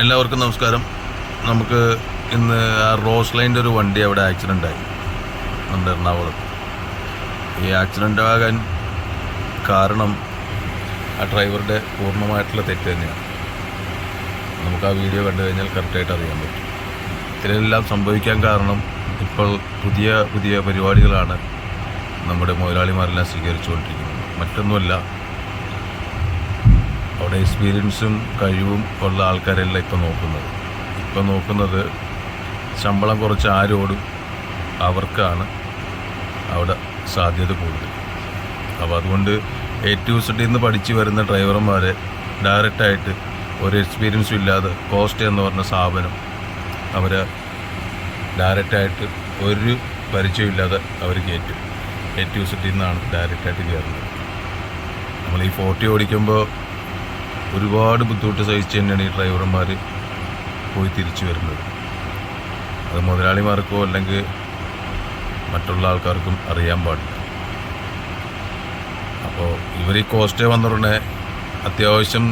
എല്ലാവർക്കും നമസ്കാരം. നമുക്ക് ഇന്ന് ആ റോസ് ലൈന്റെ ഒരു വണ്ടി അവിടെ ആക്സിഡന്റ് ആയി. നമ്മുടെ എറണാകുളത്ത് ഈ ആക്സിഡന്റ് ആകാൻ കാരണം ആ ഡ്രൈവറുടെ പൂർണമായിട്ടുള്ള തെറ്റ് തന്നെയാണ്. നമുക്ക് ആ വീഡിയോ കണ്ടു കഴിഞ്ഞാൽ കറക്റ്റായിട്ട് അറിയാൻ പറ്റും. ഇതിലെല്ലാം സംഭവിക്കാൻ കാരണം ഇപ്പോൾ പുതിയ പുതിയ പരിപാടികളാണ് നമ്മുടെ മുതലാളിമാരെല്ലാം സ്വീകരിച്ചുകൊണ്ടിരിക്കുന്നത്. മറ്റൊന്നുമല്ല അവിടെ എക്സ്പീരിയൻസും കഴിവും ഉള്ള ആൾക്കാരെല്ലാം ഇപ്പം നോക്കുന്നത്? ഇപ്പം നോക്കുന്നത് ശമ്പളം കുറച്ച് ആരോടും അവർക്കാണ് അവിടെ സാധ്യത കൂടുതൽ. അപ്പോൾ അതുകൊണ്ട് എ ടു സെഡിൽ നിന്ന് പഠിച്ചു വരുന്ന ഡ്രൈവർമാരെ ഡയറക്റ്റായിട്ട് ഒരു എക്സ്പീരിയൻസും ഇല്ലാതെ കോസ്റ്റ് എന്ന് പറഞ്ഞ സ്ഥാപനം അവരെ ഡയറക്റ്റായിട്ട് ഒരു പരിചയമില്ലാതെ അവർ കയറ്റും. എ ടു സെഡിൽ നിന്നാണ് ഡയറക്റ്റായിട്ട് കയറുന്നത്. നമ്മൾ ഈ ഫോർട്ടി ഓടിക്കുമ്പോൾ ഒരുപാട് ബുദ്ധിമുട്ട് സഹിച്ച് തന്നെയാണ് ഈ ഡ്രൈവർമാർ പോയി തിരിച്ചു വരുന്നത്. അത് മുതലാളിമാർക്കോ അല്ലെങ്കിൽ മറ്റുള്ള ആൾക്കാർക്കും അറിയാൻ പാടില്ല. അപ്പോൾ ഇവർ ഈ കോസ്റ്റേ വന്നുടനെ അത്യാവശ്യം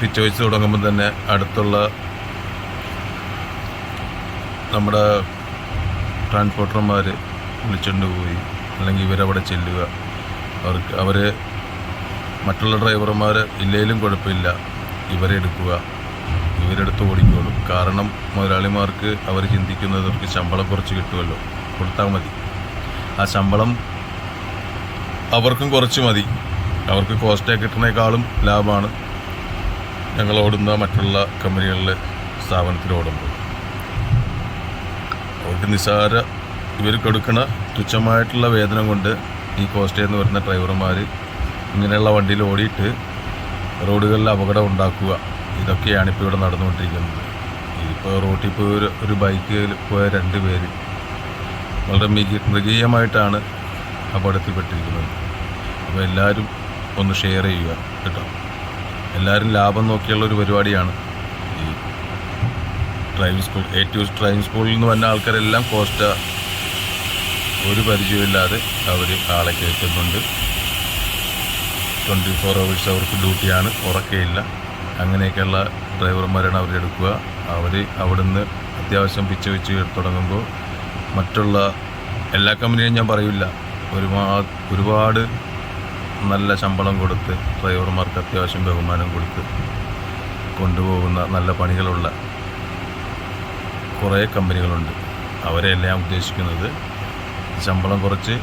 പിച്ച് തുടങ്ങുമ്പോൾ തന്നെ അടുത്തുള്ള നമ്മുടെ ട്രാൻസ്പോർട്ടർമാർ വിളിച്ചുകൊണ്ട് പോയി അല്ലെങ്കിൽ ഇവരവിടെ ചെല്ലുക. അവർക്ക് അവർ മറ്റുള്ള ഡ്രൈവർമാർ ഇല്ലേലും കുഴപ്പമില്ല. ഇവരെ എടുക്കുക. ഇവരെടുത്ത് ഓടിക്കോളും. കാരണം മുതലാളിമാർക്ക് അവർ ചിന്തിക്കുന്നത് അവർക്ക് ശമ്പളം കുറച്ച് കിട്ടുമല്ലോ. കൊടുത്താൽ മതി. ആ ശമ്പളം അവർക്കും കുറച്ച് മതി. അവർക്ക് കോസ്റ്റേ കിട്ടുന്നേക്കാളും ലാഭമാണ്. ഞങ്ങൾ ഓടുന്ന മറ്റുള്ള കമ്പനികളിൽ സ്ഥാപനത്തിൽ ഓടുമ്പോൾ. അവർക്ക് നിസ്സാര ഇവർ കൊടുക്കുന്ന തുച്ഛമായിട്ടുള്ള വേതനം കൊണ്ട് ഈ കോസ്റ്റേ എന്ന് പറയുന്ന ഡ്രൈവർമാർ ഇങ്ങനെയുള്ള വണ്ടിയിൽ ഓടിയിട്ട് റോഡുകളിൽ അപകടം ഉണ്ടാക്കുക. ഇതൊക്കെയാണ് ഇപ്പോൾ ഇവിടെ നടന്നുകൊണ്ടിരിക്കുന്നത്. ഇതിപ്പോൾ റോട്ടിൽ പോയി ഒരു ഒരു ബൈക്കിൽ പോയ രണ്ട് പേര് വളരെ മിക മൃഗീയമായിട്ടാണ് അപകടത്തിൽപ്പെട്ടിരിക്കുന്നത്. അപ്പോൾ എല്ലാവരും ഒന്ന് ഷെയർ ചെയ്യുക കേട്ടോ. എല്ലാവരും ലാഭം നോക്കിയുള്ള ഒരു പരിപാടിയാണ് ഈ driving school A two driving സ്കൂളിൽ നിന്ന് വന്ന ആൾക്കാരെല്ലാം കോസ്റ്റ ഒരു പരിചയമില്ലാതെ അവർ ആളെ കയറ്റുന്നുണ്ട് ട്വന്റി ഫോർ അവേഴ്സ് അവർക്ക് ഡ്യൂട്ടിയാണ് ഉറക്കയില്ല അങ്ങനെയൊക്കെയുള്ള ഡ്രൈവർമാരാണ് അവരെടുക്കുക അവർ അവിടുന്ന് അത്യാവശ്യം പിച്ച് വെച്ച് തുടങ്ങുമ്പോൾ മറ്റുള്ള എല്ലാ കമ്പനിയും ഞാൻ പറയില്ല ഒരുപാ ഒരുപാട് നല്ല ശമ്പളം കൊടുത്ത് ഡ്രൈവർമാർക്ക് അത്യാവശ്യം ബഹുമാനം കൊടുത്ത് കൊണ്ടുപോകുന്ന നല്ല പണികളുള്ള കുറേ കമ്പനികളുണ്ട് അവരെയല്ല ഞാൻ ഉദ്ദേശിക്കുന്നത്. ശമ്പളം കുറച്ച്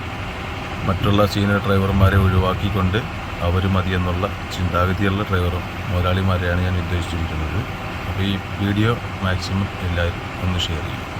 മറ്റുള്ള സീനിയർ ഡ്രൈവർമാരെ ഒഴിവാക്കിക്കൊണ്ട് അവർ മതി എന്നുള്ള ചിന്താഗതിയുള്ള ഡ്രൈവറും മുതലാളിമാരെയാണ് ഞാൻ ഉദ്ദേശിച്ചിരിക്കുന്നത്. അപ്പോൾ ഈ വീഡിയോ മാക്സിമം എല്ലാവരും ഒന്ന് ഷെയർ ചെയ്യും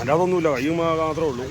അല്ലാതൊന്നുമില്ല കയ്യും മാത്രമേ ഉള്ളൂ.